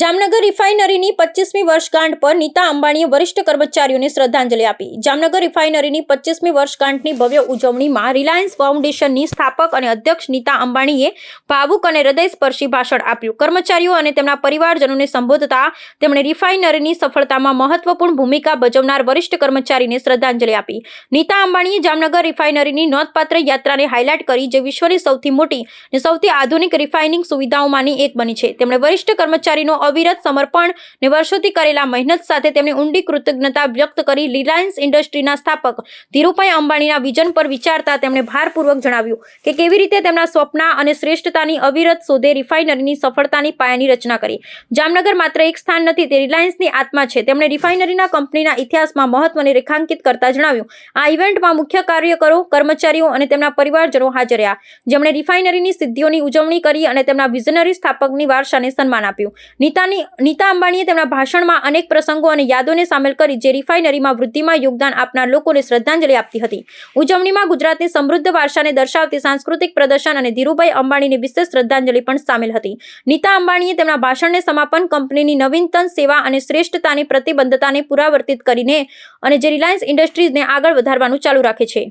જામનગર રિફાઇનરીની પચીસમી વર્ષગાંઠ પર નીતા અંબાણીએ વરિષ્ઠ કર્મચારીઓને શ્રદ્ધાંજલિ આપી. જામનગર રિફાઇનરીની પચીસમી વર્ષગાંઠની ભવ્ય ઉજવણીમાં રિલાયન્સ ફાઉન્ડેશનની સ્થાપક અને અધ્યક્ષ નીતા અંબાણીએ ભાવુક અને હૃદયસ્પર્શી ભાષણ આપ્યું. કર્મચારીઓ અને તેમના પરિવારજનોને સંબોધતા તેમણે રિફાઇનરીની સફળતામાં મહત્વપૂર્ણ ભૂમિકા ભજવનાર વરિષ્ઠ કર્મચારીને શ્રદ્ધાંજલિ આપી. નીતા અંબાણીએ જામનગર રિફાઇનરીની નોંધપાત્ર યાત્રાને હાઇલાઇટ કરી, જે વિશ્વની સૌથી મોટી અને સૌથી આધુનિક રિફાઇનિંગ સુવિધાઓમાંની એક બની છે. તેમણે વરિષ્ઠ કર્મચારીનો અવિરત સમર્પણ ને વર્ષોથી કરેલા મહેનત સાથે તેમણે ઊંડી કૃતજ્ઞતા વ્યક્ત કરી રિલાયન્સ ઇન્ડસ્ટ્રીના સ્થાપક ધીરુભાઈ અંબાણીના વિઝન પર વિચારતા તેમણે ભારપૂર્વક જણાવ્યું કે કેવી રીતે તેમના સ્વપ્ન અને શ્રેષ્ઠતાની અવિરત શોધે રિફાઇનરીની સફળતાની પાયાની રચના કરી. જામનગર માત્ર એક સ્થાન નથી, તે રિલાયન્સની આત્મા છે. તેમણે રિફાઇનરીના કંપનીના ઇતિહાસમાં મહત્વને રેખાંકિત કરતા જણાવ્યું, આ ઇવેન્ટમાં મુખ્ય કાર્યકરો, કર્મચારીઓ અને તેમના પરિવારજનો હાજર રહ્યા. જેમણે રિફાઇનરીની સિદ્ધિઓની ઉજવણી કરી અને તેમના વિઝનરી સ્થાપકની વારસાને સન્માન આપ્યું. નીતાની નીતા અંબાણીએ તેમના ભાષણમાં અનેક પ્રસંગો અને યાદોને સામેલ કરી જે રિફાઇનરીમાં વૃદ્ધિમાં યોગદાન આપનાર લોકોને શ્રદ્ધાંજલિ આપતી હતી. ઉજવણીમાં ગુજરાતની સમૃદ્ધ વારસાને દર્શાવતી સાંસ્કૃતિક પ્રદર્શન અને ધીરુભાઈ અંબાણીની વિશેષ શ્રદ્ધાંજલિ પણ સામેલ હતી. નીતા અંબાણીએ તેમના ભાષણને સમાપન કંપનીની નવીનતમ સેવા અને શ્રેષ્ઠતાની પ્રતિબદ્ધતાને પુરાવર્તિત કરીને અને જે રિલાયન્સ ઇન્ડસ્ટ્રીઝને આગળ વધારવાનું ચાલુ રાખે છે.